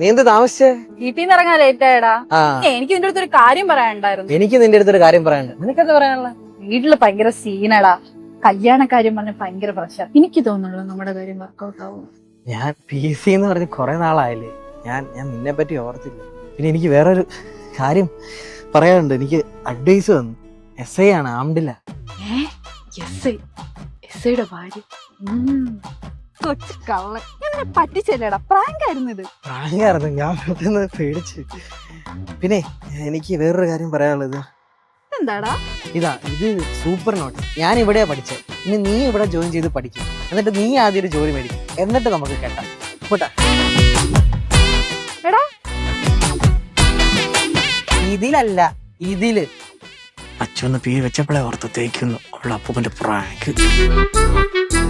നീ എന്ത് താമസിച്ചേ? വീട്ടിൽ നിന്ന് ഇറങ്ങാൻ ലേറ്റ് ആയടാ എനിക്ക് നിന്റെ അടുത്ത് ഒരു കാര്യം പറയാനുണ്ടായിരുന്നു. എനിക്ക് നിന്റെ അടുത്തൊരു കാര്യം പറയാനുണ്ട്. നിനക്കെന്താ പറയാനുള്ള വീട്ടിൽ ഭയങ്കര സീനടാ കല്യാണ കാര്യം പറഞ്ഞ ഭയങ്കര പ്രശ്നം. എനിക്ക് തോന്നുള്ളൂ നമ്മുടെ കാര്യം വർക്കൗട്ട് ആവും. ഞാൻ പി സി എന്ന് പറഞ്ഞ് കുറെ നാളായില്ലേ. ഞാൻ ഞാൻ നിന്നെ പറ്റി ഓർത്തില്ല. പിന്നെ എനിക്ക് വേറൊരു കാര്യം പറയാനുണ്ട്. എനിക്ക് അഡ്വൈസ് വന്നു എസ് ഐ ആണ് ആംഡില്ല എസ് ഐ എസ് ഐയുടെ ഭാര്യ. കൊച്ചു കള്ളൻ എന്നെ പറ്റിച്ചല്ലേടാ പ്രാങ്ക് ആയിരുന്നു ഇത് പ്രാങ്കായിരുന്നു. ഞാൻ പെട്ടെന്ന് പേടിച്ച്. പിന്നെ എനിക്ക് വേറൊരു കാര്യം പറയാനുള്ളത്. എന്താടാ ഇതാ ഇത് സൂപ്പർ നോട്ട് ഞാൻ ഇവിടെയാ പഠിച്ചത് ഇനി നീ ഇവിടെ ജോയിൻ ചെയ്ത് പഠിക്കും. എന്നിട്ട് നീ ആദ്യം ഒരു ജോലി മേടിക്കും. എന്നിട്ട് നമുക്ക് കേട്ടാ പോട്ടാ. എടാ. ഇതിലല്ല ഇതിൽ. അച്ഛന്ന് പേര് വെച്ചപ്പോഴേ ഓർത്ത് തേക്കുന്നു. അവളുടെ അപ്പൂപ്പന്റെ പ്രാങ്ക്.